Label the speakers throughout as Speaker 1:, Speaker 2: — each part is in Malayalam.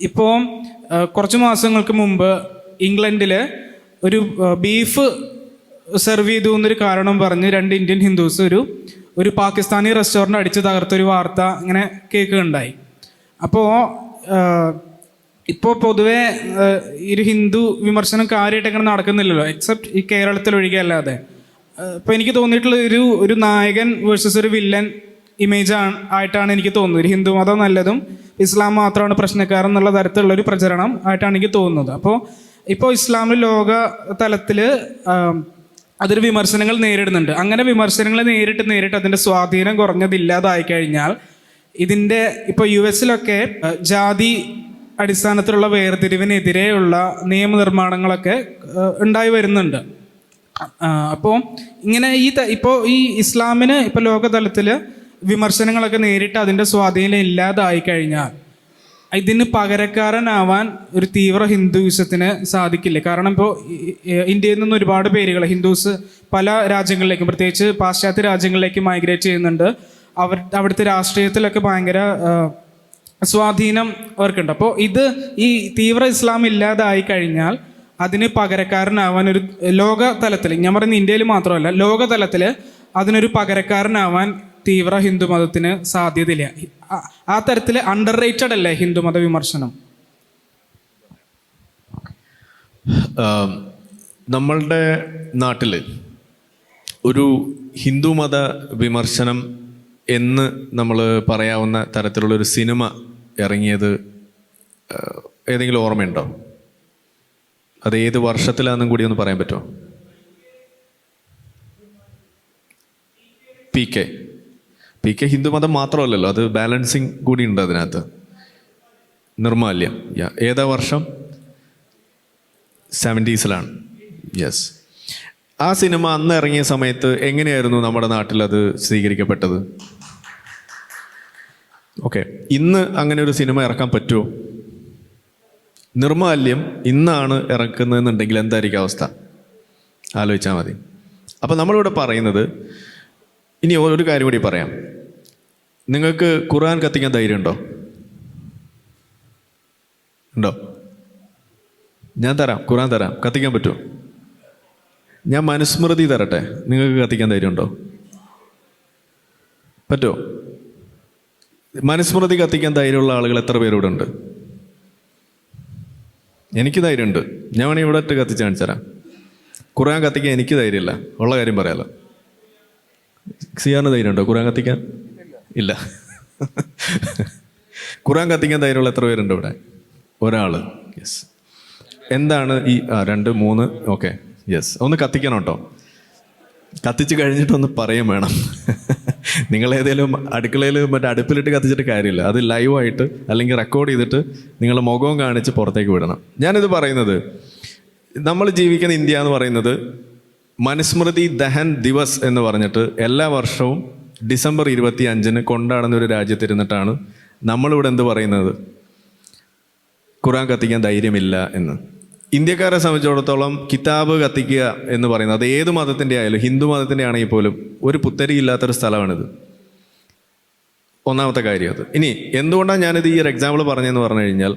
Speaker 1: ഇപ്പോൾ കുറച്ച് മാസങ്ങൾക്ക് മുമ്പ് ഇംഗ്ലണ്ടിൽ ഒരു ബീഫ് സെർവ് ചെയ്തു എന്നൊരു കാരണം പറഞ്ഞ് രണ്ട് ഇന്ത്യൻ ഹിന്ദുസ് ഒരു ഒരു പാകിസ്ഥാനി റെസ്റ്റോറന്റ് അടിച്ച് തകർത്തൊരു വാർത്ത ഇങ്ങനെ കേൾക്കുകയുണ്ടായി. അപ്പോൾ ഇപ്പോൾ പൊതുവെ ഒരു ഹിന്ദു വിമർശനം കാര്യമായിട്ട് അങ്ങനെ നടക്കുന്നില്ലല്ലോ എക്സെപ്റ്റ് ഈ കേരളത്തിൽ ഒഴികെ അല്ലാതെ അപ്പോൾ എനിക്ക് തോന്നിയിട്ടുള്ള ഒരു ഒരു നായകൻ വേഴ്സസ് ഒരു വില്ലൻ ഇമേജ് ആയിട്ടാണ് എനിക്ക് തോന്നുന്നത്. ഒരു ഹിന്ദു മതം നല്ലതും ഇസ്ലാം മാത്രമാണ് പ്രശ്നക്കാരൻ എന്നുള്ള തരത്തിലുള്ള ഒരു പ്രചരണം ആയിട്ടാണ് എനിക്ക് തോന്നുന്നത്. അപ്പോൾ ഇപ്പോൾ ഇസ്ലാമിൽ ലോക തലത്തിൽ അതൊരു വിമർശനങ്ങൾ നേരിടുന്നുണ്ട്. അങ്ങനെ വിമർശനങ്ങൾ നേരിട്ട് നേരിട്ട് അതിന്റെ സ്വാധീനം കുറഞ്ഞതില്ലാതായി കഴിഞ്ഞാൽ ഇതിന്റെ ഇപ്പോൾ യു എസിലൊക്കെ ജാതി അടിസ്ഥാനത്തിലുള്ള വേർതിരിവിനെതിരെയുള്ള നിയമനിർമ്മാണങ്ങളൊക്കെ ഉണ്ടായി വരുന്നുണ്ട്. അപ്പോൾ ഇങ്ങനെ ഈ ഇപ്പോൾ ഈ ഇസ്ലാമിന് ഇപ്പോൾ ലോകതലത്തിൽ വിമർശനങ്ങളൊക്കെ നേരിട്ട് അതിന്റെ സ്വാധീനം ഇല്ലാതായി കഴിഞ്ഞാൽ ഇതിന് പകരക്കാരനാവാൻ ഒരു തീവ്ര ഹിന്ദുയിസത്തിന് സാധിക്കില്ല. കാരണം ഇപ്പോൾ ഇന്ത്യയിൽ നിന്ന് ഒരുപാട് പേരുകൾ ഹിന്ദുസ് പല രാജ്യങ്ങളിലേക്കും പ്രത്യേകിച്ച് പാശ്ചാത്യ രാജ്യങ്ങളിലേക്ക് മൈഗ്രേറ്റ് ചെയ്യുന്നുണ്ട്. അവർ അവിടുത്തെ രാഷ്ട്രീയത്തിലൊക്കെ ഭയങ്കര സ്വാധീനം അവർക്കുണ്ട്. അപ്പോൾ ഇത് ഈ തീവ്ര ഇസ്ലാം ഇല്ലാതായി കഴിഞ്ഞാൽ അതിന് പകരക്കാരനാവാൻ ഒരു ലോക തലത്തിൽ ഞാൻ പറയുന്നത് ഇന്ത്യയിൽ മാത്രമല്ല ലോക തലത്തിൽ അതിനൊരു പകരക്കാരനാവാൻ തീവ്ര ഹിന്ദു മതത്തിന് സാധ്യതയില്ല. ആ- തരത്തിൽ അണ്ടർ റേറ്റഡ് അല്ലേ ഹിന്ദുമത വിമർശനം?
Speaker 2: നമ്മളുടെ നാട്ടിൽ ഒരു ഹിന്ദുമത വിമർശനം എന്ന് നമ്മൾ പറയാവുന്ന തരത്തിലുള്ളൊരു സിനിമ ഇറങ്ങിയത് ഏതെങ്കിലും ഓർമ്മയുണ്ടോ? അത് ഏത് വർഷത്തിലാണെന്നും കൂടി ഒന്ന് പറയാൻ പറ്റുമോ? P K. പി കെ ഹിന്ദുമതം മാത്രമല്ലല്ലോ അത് ബാലൻസിങ് കൂടി ഉണ്ട് അതിനകത്ത്. നിർമാല്യം. ഏതാ വർഷം? സെവന്റീസിലാണ് യെസ് ആ സിനിമ അന്ന് ഇറങ്ങിയ സമയത്ത് എങ്ങനെയായിരുന്നു നമ്മുടെ നാട്ടിൽ അത് സ്വീകരിക്കപ്പെട്ടത്? ഓക്കെ ഇന്ന് അങ്ങനെ ഒരു സിനിമ ഇറക്കാൻ പറ്റുമോ? നിർമാല്യം ഇന്നാണ് ഇറക്കുന്നതെന്നുണ്ടെങ്കിൽ എന്തായിരിക്കും അവസ്ഥ? ആലോചിച്ചാൽ മതി. അപ്പോൾ നമ്മളിവിടെ പറയുന്നത് ഇനി ഒരു കാര്യം കൂടി പറയാം. നിങ്ങൾക്ക് ഖുർആൻ കത്തിക്കാൻ ധൈര്യമുണ്ടോ? ഉണ്ടോ? ഞാൻ തരാം ഖുറാൻ തരാം. കത്തിക്കാൻ പറ്റുമോ? ഞാൻ മനുസ്മൃതി തരട്ടെ. നിങ്ങൾക്ക് കത്തിക്കാൻ ധൈര്യമുണ്ടോ? പറ്റുമോ? മനുസ്മൃതി കത്തിക്കാൻ ധൈര്യമുള്ള ആളുകൾ എത്ര പേരിവിടെ ഉണ്ട്? എനിക്ക് ധൈര്യമുണ്ട്. ഞാൻ വേണമെങ്കിൽ ഇവിടെ ഇട്ട് കത്തിച്ച് കാണിച്ചു തരാം. ഖുറാൻ കത്തിക്കാൻ എനിക്ക് ധൈര്യമില്ല. ഉള്ള കാര്യം പറയാലോ. സിയാറിന് ധൈര്യമുണ്ടോ ഖുറാൻ കത്തിക്കാൻ? ഇല്ല. ഖുറാൻ കത്തിക്കാൻ ധൈര്യമുള്ള എത്ര പേരുണ്ട് ഇവിടെ? ഒരാൾ യെസ് എന്താണ് ഈ ആ രണ്ട് മൂന്ന്? ഓക്കെ യെസ് ഒന്ന് കത്തിക്കണം കേട്ടോ കത്തിച്ച് കഴിഞ്ഞിട്ടൊന്ന് പറയും വേണം. നിങ്ങൾ ഏതെങ്കിലും അടുക്കളയിൽ മറ്റേ അടുപ്പിലിട്ട് കത്തിച്ചിട്ട് കാര്യമില്ല. അത് ലൈവായിട്ട് അല്ലെങ്കിൽ റെക്കോർഡ് ചെയ്തിട്ട് നിങ്ങൾ മുഖവും കാണിച്ച് പുറത്തേക്ക് വിടണം. ഞാനിത് പറയുന്നത് നമ്മൾ ജീവിക്കുന്ന ഇന്ത്യ എന്ന് പറയുന്നത് മനുസ്മൃതി ദഹൻ ദിവസ് എന്ന് പറഞ്ഞിട്ട് എല്ലാ വർഷവും ഡിസംബർ ഇരുപത്തി അഞ്ചിന് കൊണ്ടാടുന്ന ഒരു രാജ്യത്തിരുന്നിട്ടാണ് നമ്മളിവിടെ എന്ത് പറയുന്നത്? ഖുറാൻ കത്തിക്കാൻ ധൈര്യമില്ല എന്ന്. ഇന്ത്യക്കാരെ സംബന്ധിച്ചിടത്തോളം കിതാബ് കത്തിക്കുക എന്ന് പറയുന്നത് അത് ഏത് മതത്തിന്റെ ആയാലും ഹിന്ദു മതത്തിന്റെ ആണെങ്കിൽ പോലും ഒരു പുത്തരി ഇല്ലാത്തൊരു സ്ഥലമാണിത്. ഒന്നാമത്തെ കാര്യം അത്. ഇനി എന്തുകൊണ്ടാണ് ഞാനിത് ഈ ഒരു എക്സാമ്പിൾ പറഞ്ഞതെന്ന് പറഞ്ഞു കഴിഞ്ഞാൽ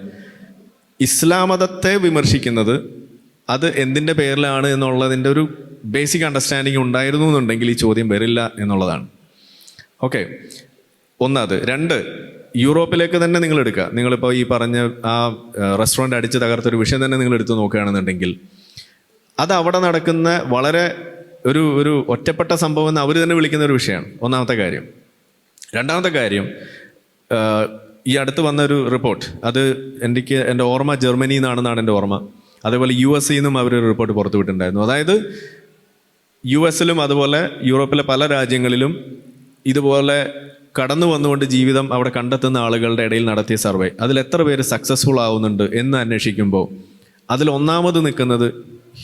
Speaker 2: ഇസ്ലാം മതത്തെ വിമർശിക്കുന്നത് അത് എന്തിന്റെ പേരിലാണ് എന്നുള്ളതിന്റെ ഒരു ബേസിക് അണ്ടർസ്റ്റാൻഡിങ് ഉണ്ടായിരുന്നു എന്നുണ്ടെങ്കിൽ ഈ ചോദ്യം വരില്ല എന്നുള്ളതാണ്. ഓക്കെ. ഒന്നത് രണ്ട് യൂറോപ്പിലേക്ക് തന്നെ നിങ്ങൾ എടുക്കുക. നിങ്ങളിപ്പോൾ ഈ പറഞ്ഞ ആ റെസ്റ്റോറന്റ് അടിച്ച് തകർത്തൊരു വിഷയം തന്നെ നിങ്ങൾ എടുത്തു നോക്കുകയാണെന്നുണ്ടെങ്കിൽ അത് അവിടെ നടക്കുന്ന വളരെ ഒരു ഒരു ഒറ്റപ്പെട്ട സംഭവം എന്ന് അവർ തന്നെ വിളിക്കുന്ന ഒരു വിഷയമാണ്. ഒന്നാമത്തെ കാര്യം. രണ്ടാമത്തെ കാര്യം ഈ അടുത്ത് വന്ന ഒരു റിപ്പോർട്ട്. അത് എനിക്ക് എന്റെ ഓർമ്മ ജർമ്മനിയിൽ നിന്നാണെന്നാണ് എന്റെ ഓർമ്മ. അതേപോലെ യു എസ് നിന്നും അവരൊരു റിപ്പോർട്ട് പുറത്തുവിട്ടുണ്ടായിരുന്നു അതായത് യു എസിലും അതുപോലെ യൂറോപ്പിലെ പല രാജ്യങ്ങളിലും ഇതുപോലെ കടന്നു വന്നുകൊണ്ട് ജീവിതം അവിടെ കണ്ടെത്തുന്ന ആളുകളുടെ ഇടയിൽ നടത്തിയ സർവേ. അതിൽ എത്ര പേര് സക്സസ്ഫുൾ ആവുന്നുണ്ട് എന്ന് അന്വേഷിക്കുമ്പോൾ അതിൽ ഒന്നാമത് നിൽക്കുന്നത്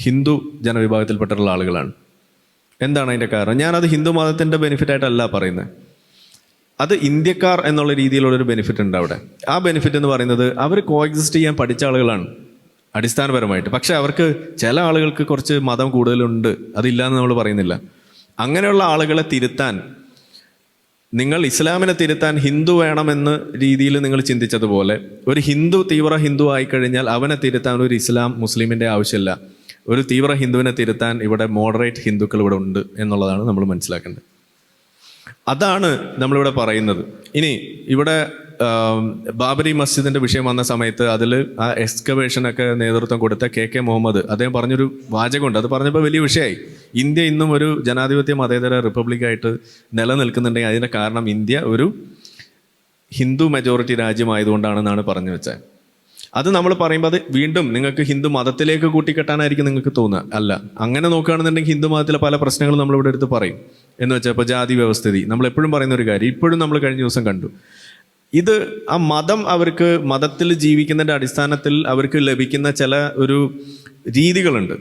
Speaker 2: ഹിന്ദു ജനവിഭാഗത്തിൽപ്പെട്ടിട്ടുള്ള ആളുകളാണ്. എന്താണ് അതിന്റെ കാരണം? ഞാനത് ഹിന്ദു മതത്തിന്റെ ബെനിഫിറ്റ് ആയിട്ടല്ല പറയുന്നത് അത് ഇന്ത്യക്കാർ എന്നുള്ള രീതിയിലുള്ളൊരു ബെനിഫിറ്റ് ഉണ്ട് അവിടെ. ആ ബെനിഫിറ്റ് എന്ന് പറയുന്നത് അവർ കോ എക്സിസ്റ്റ് ചെയ്യാൻ പഠിച്ച ആളുകളാണ് അടിസ്ഥാനപരമായിട്ട്. പക്ഷേ അവർക്ക് ചില ആളുകൾക്ക് കുറച്ച് മതം കൂടുതലുണ്ട്. അതില്ല എന്ന് നമ്മൾ പറയുന്നില്ല. അങ്ങനെയുള്ള ആളുകളെ തിരുത്താൻ നിങ്ങൾ ഇസ്ലാമിനെ തിരുത്താൻ ഹിന്ദു വേണമെന്ന് രീതിയിൽ നിങ്ങൾ ചിന്തിച്ചതുപോലെ ഒരു ഹിന്ദു തീവ്ര ഹിന്ദു ആയിക്കഴിഞ്ഞാൽ അവനെ തിരുത്താൻ ഒരു ഇസ്ലാം മുസ്ലിമിന്റെ ആവശ്യമില്ല. ഒരു തീവ്ര ഹിന്ദുവിനെ തിരുത്താൻ ഇവിടെ മോഡറേറ്റ് ഹിന്ദുക്കൾ ഇവിടെ ഉണ്ട് എന്നുള്ളതാണ് നമ്മൾ മനസ്സിലാക്കേണ്ടത്. അതാണ് നമ്മളിവിടെ പറയുന്നത്. ഇനി ഇവിടെ ബാബരി മസ്ജിദിന്റെ വിഷയം വന്ന സമയത്ത് അതിൽ ആ എക്സ്കവേഷനൊക്കെ നേതൃത്വം കൊടുത്ത കെ കെ മുഹമ്മദ് അദ്ദേഹം പറഞ്ഞൊരു വാചകമുണ്ട്. അത് പറഞ്ഞപ്പോൾ വലിയ വിഷയമായി ഇന്ത്യ ഇന്നും ഒരു ജനാധിപത്യ മതേതര റിപ്പബ്ലിക്കായിട്ട് നിലനിൽക്കുന്നുണ്ടെങ്കിൽ അതിന്റെ കാരണം ഇന്ത്യ ഒരു ഹിന്ദു മെജോറിറ്റി രാജ്യമായതുകൊണ്ടാണെന്നാണ് പറഞ്ഞു വെച്ചത് അത് നമ്മൾ പറയുമ്പോൾ അത് വീണ്ടും നിങ്ങൾക്ക് ഹിന്ദു മതത്തിലേക്ക് കൂട്ടിക്കെട്ടാനായിരിക്കും നിങ്ങൾക്ക് തോന്നുക. അല്ല അങ്ങനെ നോക്കുകയാണെന്നുണ്ടെങ്കിൽ ഹിന്ദു മതത്തിലെ പല പ്രശ്നങ്ങളും നമ്മളിവിടെ എടുത്ത് പറയും. എന്ന് വെച്ചാൽ ഇപ്പോൾ ജാതി വ്യവസ്ഥിതി. നമ്മൾ എപ്പോഴും പറയുന്ന ഒരു കാര്യം ഇപ്പോഴും നമ്മൾ കഴിഞ്ഞ ദിവസം കണ്ടു. ഇത് ആ മതം അവർക്ക് മതത്തിൽ ജീവിക്കുന്നതിന്റെ അടിസ്ഥാനത്തിൽ അവർക്ക് ലഭിക്കുന്ന ചില ഒരു രീതികളുണ്ട്.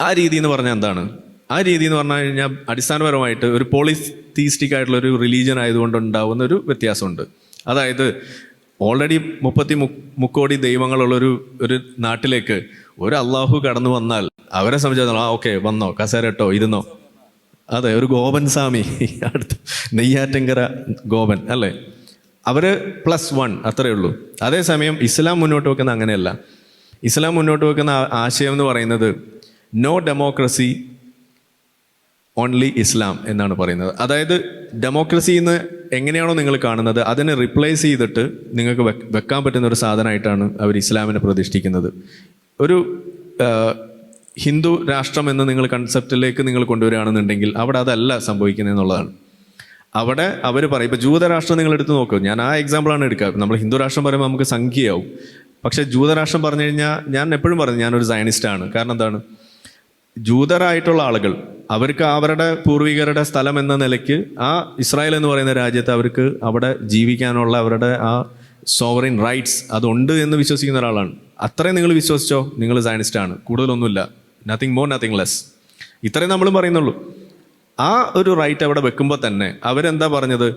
Speaker 2: ആ രീതി എന്ന് പറഞ്ഞാൽ എന്താണ്? ആ രീതി എന്ന് പറഞ്ഞു കഴിഞ്ഞാൽ അടിസ്ഥാനപരമായിട്ട് ഒരു പോളിത്തീസ്റ്റിക് ആയിട്ടുള്ള ഒരു റിലീജിയൻ ആയതുകൊണ്ട് ഉണ്ടാകുന്ന ഒരു വ്യത്യാസമുണ്ട്. അതായത് ഓൾറെഡി മുപ്പത്തി മു മുക്കോടി ദൈവങ്ങളുള്ളൊരു ഒരു നാട്ടിലേക്ക് ഒരു അള്ളാഹു കടന്നു വന്നാൽ അവരെ സംബന്ധിച്ചാൽ ആ ഓക്കെ വന്നോ കസേര ഇട്ടോ ഇരുന്നോ. അതെ ഒരു ഗോപൻ സ്വാമി അടുത്ത് നെയ്യാറ്റങ്കര ഗോപൻ അല്ലേ? അവർ പ്ലസ് വൺ അത്രയേ ഉള്ളൂ. അതേസമയം ഇസ്ലാം മുന്നോട്ട് വെക്കുന്ന അങ്ങനെയല്ല. ഇസ്ലാം മുന്നോട്ട് വെക്കുന്ന ആശയം എന്ന് പറയുന്നത് നോ ഡെമോക്രസി ഓൺലി ഇസ്ലാം എന്നാണ് പറയുന്നത്. അതായത് ഡെമോക്രസി എന്ന് എങ്ങനെയാണോ നിങ്ങൾ കാണുന്നത് അതിനെ റിപ്ലേസ് ചെയ്തിട്ട് നിങ്ങൾക്ക് വെക്കാൻ പറ്റുന്ന ഒരു സാധനമായിട്ടാണ് അവർ ഇസ്ലാമിനെ പ്രതിഷ്ഠിക്കുന്നത്. ഒരു ഹിന്ദു രാഷ്ട്രം എന്ന നിങ്ങൾ കൺസെപ്റ്റിലേക്ക് നിങ്ങൾ കൊണ്ടുവരികയാണെന്നുണ്ടെങ്കിൽ അവിടെ അതല്ല സംഭവിക്കുന്നത് എന്നുള്ളതാണ്. അവിടെ അവർ പറയും ഇപ്പോൾ ജൂതരാഷ്ട്രം നിങ്ങൾ എടുത്ത് നോക്കും. ഞാൻ ആ എക്സാമ്പിളാണ് എടുക്കുക നമ്മൾ ഹിന്ദു രാഷ്ട്രം പറയുമ്പോൾ നമുക്ക് സംഖ്യയാവും. പക്ഷേ ജൂതരാഷ്ട്രം പറഞ്ഞു കഴിഞ്ഞാൽ ഞാൻ എപ്പോഴും പറഞ്ഞു ഞാനൊരു സയനിസ്റ്റാണ് കാരണം എന്താണ്? ജൂതരായിട്ടുള്ള ആളുകൾ അവർക്ക് അവരുടെ പൂർവികരുടെ സ്ഥലം എന്ന നിലയ്ക്ക് ആ ഇസ്രായേൽ എന്ന് പറയുന്ന രാജ്യത്ത് അവർക്ക് അവിടെ ജീവിക്കാനുള്ള അവരുടെ ആ സോവറിൻ റൈറ്റ്സ് അതുണ്ട് എന്ന് വിശ്വസിക്കുന്ന ഒരാളാണ്. അത്രയും നിങ്ങൾ വിശ്വസിച്ചോ? നിങ്ങൾ സയനിസ്റ്റാണ് കൂടുതലൊന്നുമില്ല. നത്തിങ് മോർ നത്തിങ് ലെസ് ഇത്രയും നമ്മളും പറയുന്നുള്ളൂ. ആ ഒരു റൈറ്റ് അവിടെ വെക്കുമ്പോൾ തന്നെ അവരെന്താ പറഞ്ഞത്?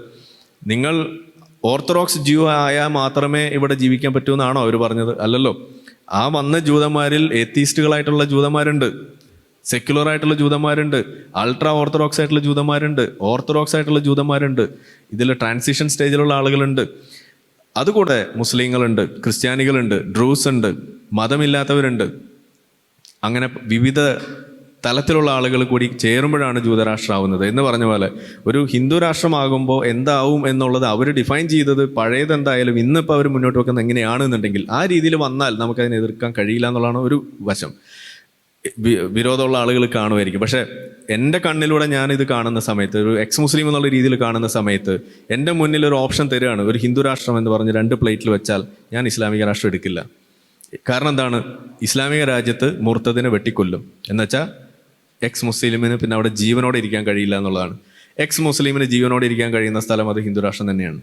Speaker 2: നിങ്ങൾ ഓർത്തഡോക്സ് ജ്യൂ ആയാൽ മാത്രമേ ഇവിടെ ജീവിക്കാൻ പറ്റൂ എന്നാണോ അവർ പറഞ്ഞത്? അല്ലല്ലോ. ആ വന്ന ജൂതന്മാരിൽ എത്തീസ്റ്റുകളായിട്ടുള്ള ജൂതന്മാരുണ്ട്. സെക്യുലർ ആയിട്ടുള്ള ജൂതന്മാരുണ്ട്. അൾട്രാ ഓർത്തഡോക്സ് ആയിട്ടുള്ള ജൂതന്മാരുണ്ട്. ഓർത്തഡോക്സ് ആയിട്ടുള്ള ജൂതന്മാരുണ്ട്. ഇതിൽ ട്രാൻസിഷൻ സ്റ്റേജിലുള്ള ആളുകളുണ്ട്. അതുകൂടെ മുസ്ലിങ്ങളുണ്ട് ക്രിസ്ത്യാനികളുണ്ട് ഡ്രൂസ് ഉണ്ട് മതമില്ലാത്തവരുണ്ട്. അങ്ങനെ വിവിധ തലത്തിലുള്ള ആളുകൾ കൂടി ചേരുമ്പോഴാണ് ജൂതരാഷ്ട്രമാവുന്നത് എന്ന് പറഞ്ഞ പോലെ ഒരു ഹിന്ദു രാഷ്ട്രമാകുമ്പോൾ എന്താവും എന്നുള്ളത് അവർ ഡിഫൈൻ ചെയ്തത് പഴയതെന്തായാലും ഇന്നിപ്പോൾ അവർ മുന്നോട്ട് വെക്കുന്നത് എങ്ങനെയാണെന്നുണ്ടെങ്കിൽ ആ രീതിയിൽ വന്നാൽ നമുക്കതിനെ എതിർക്കാൻ കഴിയില്ല എന്നുള്ളതാണ് ഒരു വശം. വിരോധമുള്ള ആളുകൾ കാണുമായിരിക്കും. പക്ഷേ എന്റെ കണ്ണിലൂടെ ഞാൻ ഇത് കാണുന്ന സമയത്ത് ഒരു എക്സ് മുസ്ലിം എന്നുള്ള രീതിയിൽ കാണുന്ന സമയത്ത് എന്റെ മുന്നിൽ ഒരു ഓപ്ഷൻ തരികയാണ്. ഒരു ഹിന്ദു രാഷ്ട്രം എന്ന് പറഞ്ഞ് രണ്ട് പ്ലേറ്റിൽ വെച്ചാൽ ഞാൻ ഇസ്ലാമിക രാഷ്ട്രം എടുക്കില്ല. കാരണം എന്താണ്? ഇസ്ലാമിക രാജ്യത്ത് മുർത്തതിനെ വെട്ടിക്കൊല്ലും. എന്നുവെച്ചാൽ എക്സ് മുസ്ലിമിന് പിന്നെ അവിടെ ജീവനോടെ ഇരിക്കാൻ കഴിയില്ല എന്നുള്ളതാണ്. എക്സ് മുസ്ലിമിന് ജീവനോടെ ഇരിക്കാൻ കഴിയുന്ന സ്ഥലം അത് ഹിന്ദു രാഷ്ട്രം തന്നെയാണ്.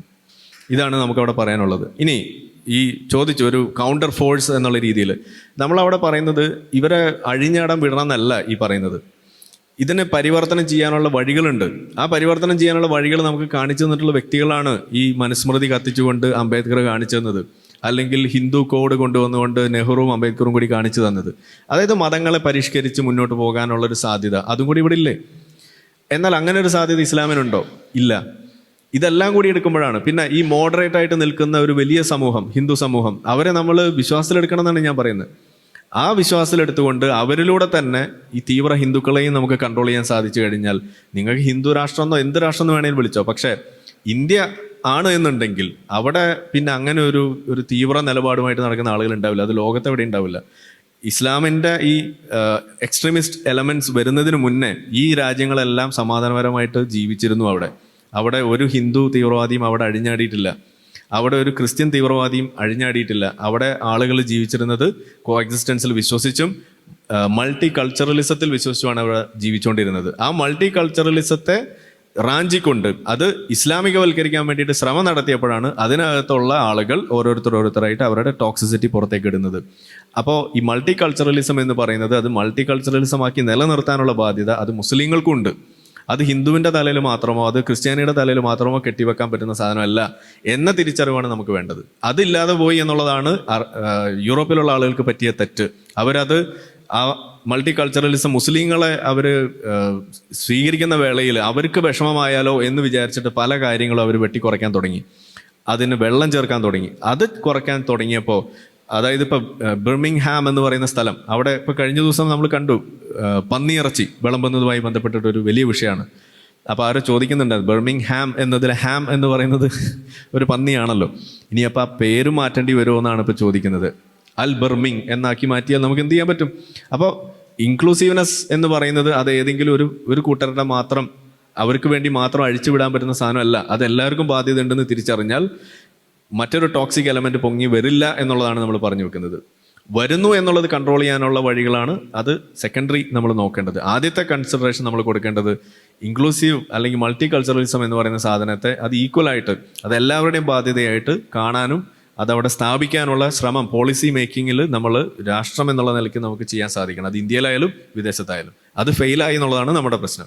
Speaker 2: ഇതാണ് നമുക്കവിടെ പറയാനുള്ളത്. ഇനി ഈ ചോദിച്ചു ഒരു കൗണ്ടർ ഫോഴ്സ് എന്നുള്ള രീതിയിൽ. നമ്മളവിടെ പറയുന്നത് ഇവരെ അഴിഞ്ഞാടം വിടണം എന്നല്ല ഈ പറയുന്നത്. ഇതിനെ പരിവർത്തനം ചെയ്യാനുള്ള വഴികളുണ്ട്. ആ പരിവർത്തനം ചെയ്യാനുള്ള വഴികൾ നമുക്ക് കാണിച്ചു തന്നിട്ടുള്ള വ്യക്തികളാണ് ഈ മനുസ്മൃതി കത്തിച്ചുകൊണ്ട് അംബേദ്കർ കാണിച്ചു തന്നത്. അല്ലെങ്കിൽ ഹിന്ദു കോഡ് കൊണ്ടുവന്നുകൊണ്ട് നെഹ്റുവും അംബേദ്കറും കൂടി കാണിച്ചു തന്നത്. അതായത് മതങ്ങളെ പരിഷ്കരിച്ച് മുന്നോട്ട് പോകാനുള്ള ഒരു സാധ്യത അതും കൂടി ഇവിടെ ഇല്ലേ? എന്നാൽ അങ്ങനെ ഒരു സാധ്യത ഇസ്ലാമിനുണ്ടോ? ഇല്ല. ഇതെല്ലാം കൂടി എടുക്കുമ്പോഴാണ്. പിന്നെ ഈ മോഡറേറ്റ് ആയിട്ട് നിൽക്കുന്ന ഒരു വലിയ സമൂഹം ഹിന്ദു സമൂഹം അവരെ നമ്മൾ വിശ്വാസത്തിലെടുക്കണം എന്നാണ് ഞാൻ പറയുന്നത്. ആ വിശ്വാസത്തിലെടുത്തുകൊണ്ട് അവരിലൂടെ തന്നെ ഈ തീവ്ര ഹിന്ദുക്കളെയും നമുക്ക് കൺട്രോൾ ചെയ്യാൻ സാധിച്ചു കഴിഞ്ഞാൽ നിങ്ങൾക്ക് ഹിന്ദു രാഷ്ട്രം എന്നോ എന്ത് രാഷ്ട്രം എന്ന് വേണമെങ്കിലും വിളിച്ചോ. പക്ഷേ ഇന്ത്യ ആണ് എന്നുണ്ടെങ്കിൽ അവിടെ പിന്നെ അങ്ങനെ ഒരു ഒരു തീവ്ര നിലപാടുമായിട്ട് നടക്കുന്ന ആളുകൾ ഉണ്ടാവില്ല. അത് ലോകത്തെവിടെ ഉണ്ടാവില്ല. ഇസ്ലാമിന്റെ ഈ എക്സ്ട്രീമിസ്റ്റ് എലമെന്റ്സ് വരുന്നതിന് മുന്നേ ഈ രാജ്യങ്ങളെല്ലാം സമാധാനപരമായിട്ട് ജീവിച്ചിരുന്നു അവിടെ. അവിടെ ഒരു ഹിന്ദു തീവ്രവാദിയും അവിടെ അഴിഞ്ഞാടിയിട്ടില്ല. അവിടെ ഒരു ക്രിസ്ത്യൻ തീവ്രവാദിയും അഴിഞ്ഞാടിയിട്ടില്ല. അവിടെ ആളുകൾ ജീവിച്ചിരുന്നത് കോ എക്സിസ്റ്റൻസിൽ വിശ്വസിച്ചും മൾട്ടി കൾച്ചറലിസത്തിൽ വിശ്വസിച്ചുമാണ് അവിടെ ജീവിച്ചുകൊണ്ടിരുന്നത്. ആ മൾട്ടി കൾച്ചറലിസത്തെ റാഞ്ചിക്കൊണ്ട്. അത് ഇസ്ലാമികവൽക്കരിക്കാൻ വേണ്ടിയിട്ട് ശ്രമം നടത്തിയപ്പോഴാണ് അതിനകത്തുള്ള ആളുകൾ ഓരോരുത്തർ ഓരോരുത്തരായിട്ട് അവരുടെ ടോക്സിസിറ്റി പുറത്തേക്ക് ഇടുന്നത്. അപ്പോൾ ഈ മൾട്ടി കൾച്ചറലിസം എന്ന് പറയുന്നത് അത് മൾട്ടി കൾച്ചറലിസം ആക്കി നിലനിർത്താനുള്ള ബാധ്യത അത് മുസ്ലിങ്ങൾക്കുണ്ട്. അത് ഹിന്ദുവിന്റെ തലയിൽ മാത്രമോ അത് ക്രിസ്ത്യാനിയുടെ തലയിൽ മാത്രമോ കെട്ടിവെക്കാൻ പറ്റുന്ന സാധനമല്ല എന്ന തിരിച്ചറിവാണ് നമുക്ക് വേണ്ടത്. അതില്ലാതെ പോയി എന്നുള്ളതാണ് യൂറോപ്പിലുള്ള ആളുകൾക്ക് പറ്റിയ തെറ്റ്. അവരത് ആ മൾട്ടി കൾച്ചറലിസം മുസ്ലിങ്ങളെ അവർ സ്വീകരിക്കുന്ന വേളയിൽ അവർക്ക് വിഷമമായാലോ എന്ന് വിചാരിച്ചിട്ട് പല കാര്യങ്ങളും അവർ വെട്ടിക്കുറയ്ക്കാൻ തുടങ്ങി. അതിന് വെള്ളം ചേർക്കാൻ തുടങ്ങി. അത് കുറയ്ക്കാൻ തുടങ്ങിയപ്പോൾ അതായത് ഇപ്പോൾ ബിർമിംഗ്ഹാം എന്ന് പറയുന്ന സ്ഥലം അവിടെ ഇപ്പോൾ കഴിഞ്ഞ ദിവസം നമ്മൾ കണ്ടു പന്നിയിറച്ചി വിളമ്പുന്നതുമായി ബന്ധപ്പെട്ടിട്ട് ഒരു വലിയ വിഷയമാണ് അപ്പോൾ ആരോ ചോദിക്കുന്നുണ്ട് ബെർമിംഗ് ഹാം എന്നതിൽ ഹാം എന്ന് പറയുന്നത് ഒരു പന്നിയാണല്ലോ. ഇനി അപ്പോൾ ആ പേര് മാറ്റേണ്ടി വരുമോ എന്നാണ് ഇപ്പോൾ ചോദിക്കുന്നത്. അൽ ബർമിങ് എന്നാക്കി മാറ്റിയാൽ നമുക്ക് എന്ത് ചെയ്യാൻ പറ്റും? അപ്പോൾ ഇൻക്ലൂസീവ്നെസ് എന്ന് പറയുന്നത് അത് ഏതെങ്കിലും ഒരു ഒരു കൂട്ടരുടെ മാത്രം അവർക്ക് വേണ്ടി മാത്രം അഴിച്ചുവിടാൻ പറ്റുന്ന സാധനമല്ല. അത് എല്ലാവർക്കും ബാധ്യത ഉണ്ടെന്ന് തിരിച്ചറിഞ്ഞാൽ മറ്റൊരു ടോക്സിക് എലമെന്റ് പൊങ്ങി വരില്ല എന്നുള്ളതാണ് നമ്മൾ പറഞ്ഞു വെക്കുന്നത്. വരുന്നു എന്നുള്ളത് കൺട്രോൾ ചെയ്യാനുള്ള വഴികളാണ്. അത് സെക്കൻഡറി നമ്മൾ നോക്കേണ്ടത്. ആദ്യത്തെ കൺസിഡറേഷൻ നമ്മൾ കൊടുക്കേണ്ടത് ഇൻക്ലൂസീവ് അല്ലെങ്കിൽ മൾട്ടി കൾച്ചറലിസം എന്ന് പറയുന്ന സാധനത്തെ അത് ഈക്വലായിട്ട് അത് എല്ലാവരുടെയും ബാധ്യതയായിട്ട് കാണാനും അതവിടെ സ്ഥാപിക്കാനുള്ള ശ്രമം പോളിസി മേക്കിങ്ങിൽ നമ്മൾ രാഷ്ട്രം എന്നുള്ള നിലയ്ക്ക് നമുക്ക് ചെയ്യാൻ സാധിക്കണം. അത് ഇന്ത്യയിലായാലും വിദേശത്തായാലും. അത് ഫെയിലായി എന്നുള്ളതാണ് നമ്മുടെ പ്രശ്നം.